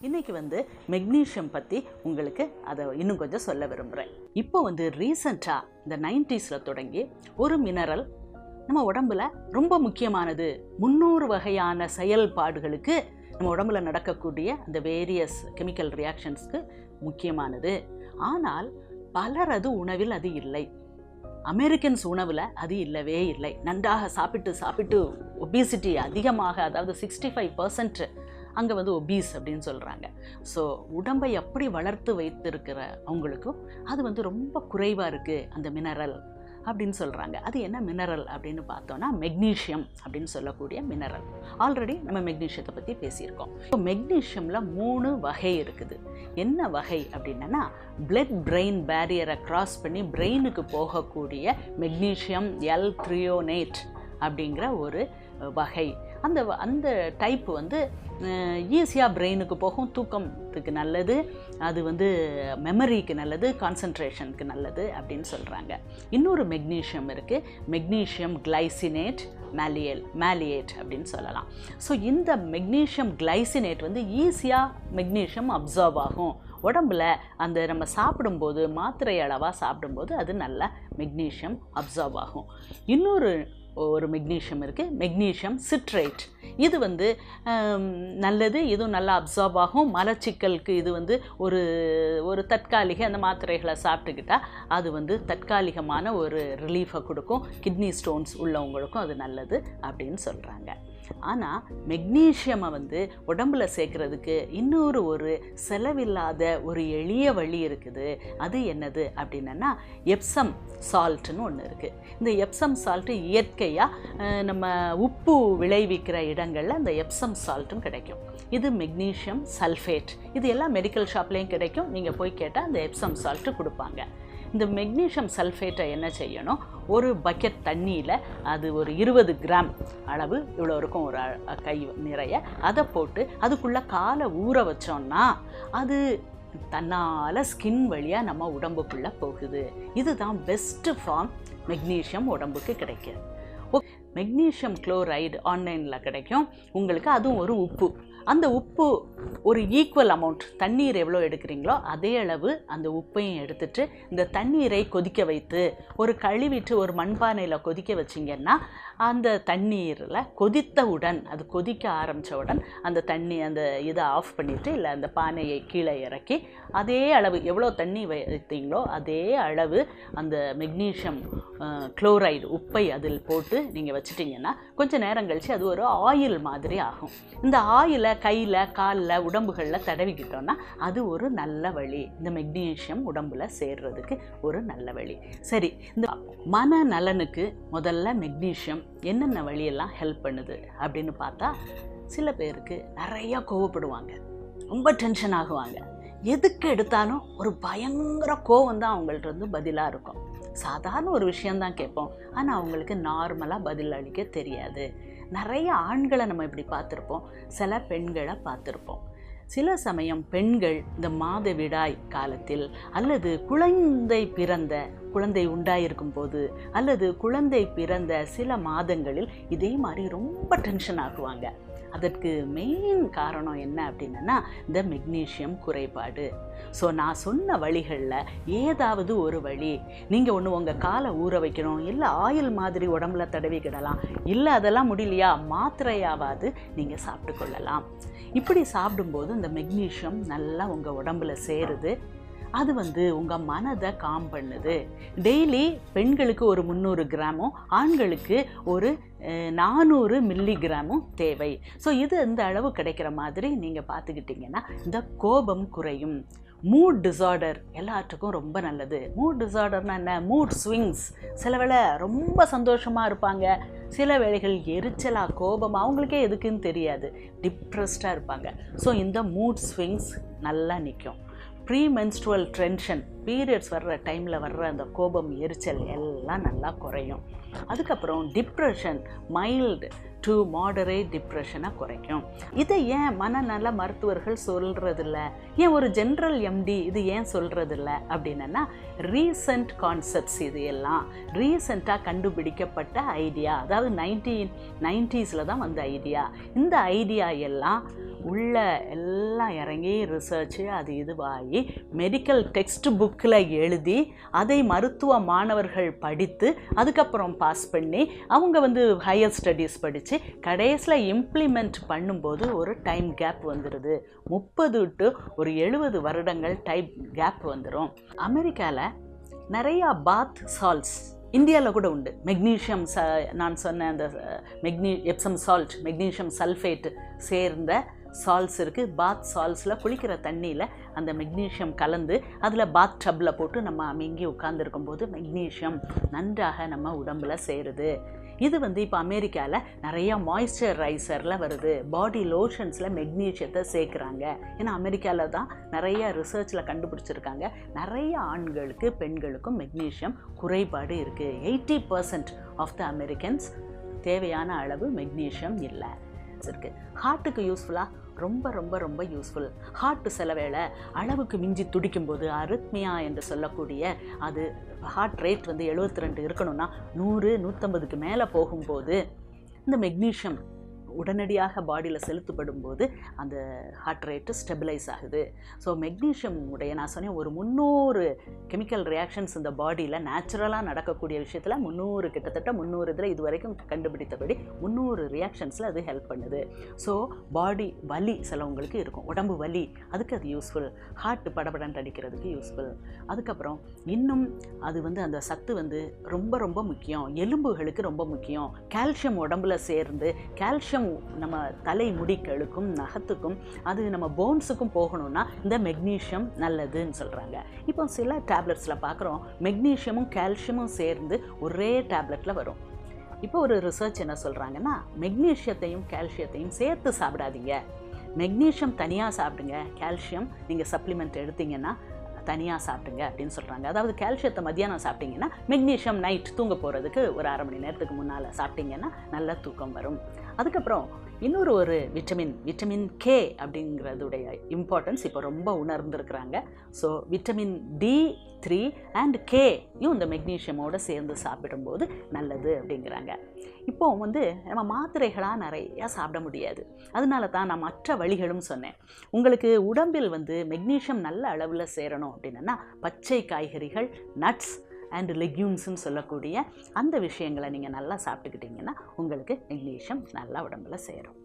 இன்னைக்கு வந்து மெக்னீஷியம் பற்றி உங்களுக்கு அதை இன்னும் கொஞ்சம் சொல்ல விரும்புகிறேன் இப்போ வந்து ரீசண்டாக இந்த நைன்டிஸில் தொடங்கி ஒரு மினரல் நம்ம உடம்புல ரொம்ப முக்கியமானது. முந்நூறு வகையான செயல்பாடுகளுக்கு நம்ம உடம்புல நடக்கக்கூடிய அந்த வேரியஸ் கெமிக்கல் ரியாக்ஷன்ஸ்க்கு முக்கியமானது. ஆனால் பலரது உணவில் அது இல்லை. அமெரிக்கன்ஸ் உணவில் அது இல்லவே இல்லை. நன்றாக சாப்பிட்டு சாப்பிட்டு ஒபிசிட்டி அதிகமாக அதாவது சிக்ஸ்டி ஃபைவ் பர்சன்ட் அங்கே வந்து ஒபீஸ் அப்படின்னு சொல்கிறாங்க ஸோ உடம்பை எப்படி வளர்த்து வைத்திருக்கிற அவங்களுக்கும் அது வந்து ரொம்ப குறைவாக இருக்குது அந்த மினரல் அப்படின்னு சொல்கிறாங்க அது என்ன மினரல் அப்படின்னு பார்த்தோன்னா மெக்னீஷியம் அப்படின்னு சொல்லக்கூடிய மினரல் ஆல்ரெடி நம்ம மெக்னீஷியத்தை பற்றி பேசியிருக்கோம். இப்போ மெக்னீஷியமில் மூணு வகை இருக்குது. என்ன வகை அப்படின்னா பிளட் பிரெயின் பேரியரை கிராஸ் பண்ணி பிரெயினுக்கு போகக்கூடிய மெக்னீஷியம் எல் த்ரியோனேட் அப்படிங்கிற ஒரு வகை. அந்த அந்த டைப் வந்து ஈஸியாக பிரெயினுக்கு போகும். தூக்கத்துக்கு நல்லது. அது வந்து மெமரிக்கு நல்லது. கான்சன்ட்ரேஷனுக்கு நல்லது அப்படின்னு சொல்கிறாங்க இன்னொரு மெக்னீஷியம் இருக்குது மெக்னீஷியம் கிளைசினேட் மேலியல் மேலியேட் அப்படின்னு சொல்லலாம். ஸோ இந்த மெக்னீஷியம் கிளைசினேட் வந்து ஈஸியாக மெக்னீஷியம் அப்சர்வ் ஆகும். உடம்புல அந்த நம்ம சாப்பிடும்போது மாத்திரை அளவாக சாப்பிடும்போது அது நல்லா மெக்னீஷியம் அப்சர்வ் ஆகும். இன்னொரு ஒரு மெக்னீஷியம் இருக்குது மெக்னீஷியம் சிட்ரேட் இது வந்து நல்லது இதுவும் நல்லா அப்சார்ப் ஆகும். மலச்சிக்கலுக்கு இது வந்து ஒரு ஒரு தற்காலிக அந்த மாத்திரைகளை சாப்பிட்டுக்கிட்டா அது வந்து தற்காலிகமான ஒரு ரிலீஃபை கொடுக்கும். கிட்னி ஸ்டோன்ஸ் உள்ளவங்களுக்கும் அது நல்லது அப்படின்னு சொல்கிறாங்க ஆனால் மெக்னீஷியமை வந்து உடம்புல சேர்க்கறதுக்கு இன்னொரு ஒரு செலவில்லாத ஒரு எளிய வழி இருக்குது. அது என்னது அப்படின்னா எப்சம் சால்ட்டுன்னு ஒன்று இருக்குது இந்த எப்சம் சால்ட்டு இயற்கையாக நம்ம உப்பு விளைவிக்கிற இடம் இடங்களில் அந்த எப்சம் சால்ட்டும் கிடைக்கும். இது மெக்னீஷியம் சல்ஃபேட் இது எல்லாம் மெடிக்கல் ஷாப்லேயும் கிடைக்கும். நீங்கள் போய் கேட்டால் அந்த எப்சம் சால்ட்டு கொடுப்பாங்க. இந்த மெக்னீஷியம் சல்ஃபேட்டை என்ன செய்யணும்? ஒரு பக்கெட் தண்ணியில் அது ஒரு இருபது கிராம் அளவு இவ்வளோ இருக்கும் ஒரு கை நிறைய. அதை போட்டு அதுக்குள்ளே காலை ஊற வச்சோம்னா அது தன்னால் ஸ்கின் வழியாக நம்ம உடம்புக்குள்ளே போகுது. இதுதான் பெஸ்ட்டு ஃபார்ம் மெக்னீஷியம் உடம்புக்கு கிடைக்குது. மெக்னீஷியம் குளோரைடு ஆன்லைனில் கிடைக்கும். உங்களுக்கு அதுவும் ஒரு உப்பு. அந்த உப்பு ஒரு ஈக்குவல் அமௌண்ட் தண்ணீர் எவ்வளோ எடுக்கிறீங்களோ அதே அளவு அந்த உப்பையும் எடுத்துட்டு இந்த தண்ணீரை கொதிக்க வைத்து ஒரு கழுவிட்டு ஒரு மண்பானையில் கொதிக்க வச்சிங்கன்னா அந்த தண்ணீரில் கொதித்தவுடன் அது கொதிக்க ஆரம்பித்தவுடன் அந்த தண்ணி அந்த இதை ஆஃப் பண்ணிவிட்டு இல்லை அந்த பானையை கீழே இறக்கி அதே அளவு எவ்வளோ தண்ணி வைத்தீங்களோ அதே அளவு அந்த மெக்னீஷியம் குளோரைடு உப்பை அதில் போட்டு நீங்கள் வச்சிட்டிங்கன்னா கொஞ்சம் நேரம் கழித்து அது ஒரு ஆயில் மாதிரி ஆகும். இந்த ஆயிலை கையில் காலில் உடம்புகளில் தடவிக்கிட்டோன்னா அது ஒரு நல்ல வழி. இந்த மெக்னீஷியம் உடம்புல சேர்றதுக்கு ஒரு நல்ல வழி. சரி இந்த மன நலனுக்கு முதல்ல மெக்னீஷியம் என்னென்ன வழியெல்லாம் ஹெல்ப் பண்ணுது அப்படின்னு பார்த்தா சில பேருக்கு நிறையா கோவப்படுவாங்க. ரொம்ப டென்ஷன் ஆகுவாங்க. எதுக்கு எடுத்தாலும் ஒரு பயங்கர கோவம் தான் அவங்கள்ட்ட இருந்து பதிலாக இருக்கும். சாதாரண ஒரு விஷயந்தான் கேட்போம். ஆனால் அவங்களுக்கு நார்மலாக பதில் அளிக்க தெரியாது. நிறைய ஆண்களை நம்ம இப்படி பார்த்துருப்போம். சில பெண்களை பார்த்துருப்போம். சில சமயம் பெண்கள் இந்த மாதவிடாய் காலத்தில் அல்லது குழந்தை பிறந்த குழந்தை உண்டாயிருக்கும் போது அல்லது குழந்தை பிறந்த சில மாதங்களில் இதே மாதிரி ரொம்ப டென்ஷன் ஆகுவாங்க. அதற்கு மெயின் காரணம் என்ன அப்படின்னா இந்த மெக்னீஷியம் குறைபாடு. ஸோ நான் சொன்ன வழிகளில் ஏதாவது ஒரு வழி நீங்கள் ஒன்று உங்கள் காலை ஊற வைக்கணும் இல்லை ஆயில் மாதிரி உடம்புல தடவிக்கிடலாம் இல்லை அதெல்லாம் முடியலையா மாத்திரையாவது நீங்கள் சாப்பிட்டு கொள்ளலாம். இப்படி சாப்பிடும்போது இந்த மெக்னீஷியம் நல்லா உங்கள் உடம்புல சேருது. அது வந்து உங்கள் மனதை காம் பண்ணுது. டெய்லி பெண்களுக்கு ஒரு முந்நூறு கிராமும் ஆண்களுக்கு ஒரு நானூறு மில்லி கிராமும் தேவை. ஸோ இது இந்த அளவு கிடைக்கிற மாதிரி நீங்கள் பார்த்துக்கிட்டிங்கன்னா இந்த கோபம் குறையும். மூட் டிசார்டர் எல்லாத்துக்கும் ரொம்ப நல்லது. மூட் டிசார்டர்னா என்ன? மூட் ஸ்விங்ஸ் சில வேளை ரொம்ப சந்தோஷமாக இருப்பாங்க. சில வேளைகள் எரிச்சலாக கோபம் அவங்களுக்கே எதுக்குன்னு தெரியாது. டிப்ரெஸ்டாக இருப்பாங்க. ஸோ இந்த மூட் ஸ்விங்ஸ் நல்லா நிற்கும் ப்ரீ மென்ஸ்ட்ருவல் டென்ஷன் பீரியட்ஸ் வர்ற டைமில் வர்ற அந்த கோபம் எரிச்சல் எல்லாம் நல்லா குறையும். அதுக்கப்புறம் டிப்ரெஷன் மைல்டு டு மாடரேட் டிப்ரெஷனை குறைக்கும். இதை ஏன் மனநல மருத்துவர்கள் சொல்கிறதில்ல ஏன் ஒரு ஜென்ரல் எம்டி இது ஏன் சொல்கிறதில்ல அப்படின்னா ரீசன்ட் கான்செப்ட்ஸ் இது எல்லாம் ரீசெண்டாக கண்டுபிடிக்கப்பட்ட ஐடியா அதாவது நைன்டீன் நைன்டிஸில் தான் வந்த ஐடியா இந்த ஐடியா எல்லாம் உள்ள எல்லாம் இறங்கி ரிசர்ச்சு அது இதுவாகி மெடிக்கல் டெக்ஸ்ட் புக்கில் எழுதி அதை மருத்துவ மாணவர்கள் படித்து அதுக்கப்புறம் பாஸ் பண்ணி அவங்க வந்து ஹையர் ஸ்டடீஸ் படித்து கடைசியில் இம்ப்ளிமெண்ட் பண்ணும்போது ஒரு டைம் கேப் வந்துடுது முப்பது டு ஒரு எழுபது வருடங்கள் டைம் கேப் வந்துடும் அமெரிக்காவில் நிறையா பாத் சால்ட்ஸ் இந்தியாவில் கூட உண்டு. மெக்னீஷியம் ச நான் சொன்ன அந்த மெக்னீ எப்சம் சால்ட் மெக்னீஷியம் சல்ஃபேட்டு சேர்ந்த சால்ஸ் இருக்குது பாத் சால்ஸில் குளிக்கிற தண்ணியில் அந்த மெக்னீஷியம் கலந்து அதில் பாத் டப்பில் போட்டு நம்ம அமுங்கி உட்காந்துருக்கும் போது மெக்னீஷியம் நன்றாக நம்ம உடம்பில் சேருது. இது வந்து இப்போ அமெரிக்காவில் நிறையா மாய்ஸ்சரைசரில் வருது. பாடி லோஷன்ஸில் மெக்னீஷியத்தை சேர்க்குறாங்க. ஏன்னா அமெரிக்காவில் தான் நிறைய ரிசர்ச்சில் கண்டுபிடிச்சிருக்காங்க. நிறைய ஆண்களுக்கு பெண்களுக்கும் மெக்னீஷியம் குறைபாடு இருக்குது eighty percent of the Americans தேவையான அளவு மெக்னீஷியம் இல்லை. இருக்குது ஹார்ட்டுக்கு யூஸ்ஃபுல்லாக ரொம்ப ரொம்ப ரொம்ப யூஸ்ஃபுல் ஹார்ட்டு சில வேளை அளவுக்கு மிஞ்சி துடிக்கும் போது அருத்மியா என்று சொல்லக்கூடிய அது ஹார்ட் ரேட் வந்து எழுபத்தி ரெண்டு இருக்கணும்னா நூறு நூற்றம்பதுக்கு மேலே போகும்போது இந்த மெக்னீஷியம் உடனடியாக பாடியில் செலுத்தப்படும் போது அந்த ஹார்ட் ரேட்டு ஸ்டெபிலைஸ் ஆகுது. ஸோ மெக்னீஷியம் உடைய நான் சொன்னேன் ஒரு முந்நூறு கெமிக்கல் ரியாக்ஷன்ஸ் இந்த பாடியில் நேச்சுரலாக நடக்கக்கூடிய விஷயத்தில் முந்நூறு கிட்டத்தட்ட முந்நூறு இதில் இது வரைக்கும் கண்டுபிடித்தபடி முந்நூறு ரியாக்ஷன்ஸில் அது ஹெல்ப் பண்ணுது. ஸோ பாடி வலி சிலவங்களுக்கு இருக்கும். உடம்பு வலி அதுக்கு அது யூஸ்ஃபுல் ஹார்ட் படபடன் அடிக்கிறதுக்கு யூஸ்ஃபுல் அதுக்கப்புறம் இன்னும் அது வந்து அந்த சத்து வந்து ரொம்ப ரொம்ப முக்கியம். எலும்புகளுக்கு ரொம்ப முக்கியம். கால்சியம் உடம்புல சேர்ந்து கால்சியம் நம்ம தலை முடிக்கழுக்கும் நகத்துக்கும் அது நம்ம போன்ஸுக்கும் போகணும்னா இந்த மெக்னீஷியம் நல்லதுன்னு சொல்கிறாங்க இப்போ சில டேப்லெட்ஸில் பார்க்குறோம் மெக்னீஷியமும் கால்சியமும் சேர்ந்து ஒரே டேப்லெட்டில் வரும். இப்போ ஒரு ரிசர்ச் என்ன சொல்கிறாங்கன்னா மெக்னீஷியத்தையும் கால்சியத்தையும் சேர்த்து சாப்பிடாதீங்க. மெக்னீஷியம் தனியாக சாப்பிடுங்க. கால்சியம் நீங்கள் சப்ளிமெண்ட் எடுத்தீங்கன்னா தனியாக சாப்பிடுங்க அப்படின்னு சொல்கிறாங்க அதாவது கால்சியத்தை மத்தியானம் சாப்பிட்டீங்கன்னா மெக்னீஷியம் நைட் தூங்க போகிறதுக்கு ஒரு அரை மணி நேரத்துக்கு முன்னால் சாப்பிட்டீங்கன்னா நல்ல தூக்கம் வரும். அதுக்கப்புறம் இன்னொரு ஒரு விட்டமின் விட்டமின் கே அப்படிங்கிறதுடைய இம்பார்ட்டன்ஸ் இப்போ ரொம்ப உணர்ந்துருக்குறாங்க. So vitamin D three and கேயும் இந்த மெக்னீஷியமோடு சேர்ந்து சாப்பிடும்போது நல்லது அப்படிங்கிறாங்க. இப்போ வந்து நம்ம மாத்திரைகளாக நிறையா சாப்பிட முடியாது. அதனால தான் நான் மற்ற வழிகளும் சொன்னேன். உங்களுக்கு உடம்பில் வந்து மெக்னீஷியம் நல்ல அளவில் சேரணும் அப்படின்னா பச்சை காய்கறிகள் நட்ஸ் அண்ட் லெக்யூம்ஸ்னு சொல்லக்கூடிய அந்த விஷயங்களை நீங்கள் நல்லா சாப்பிட்டுக்கிட்டிங்கன்னா உங்களுக்கு மெக்னீஷியம் நல்லா உடம்புல சேரும்.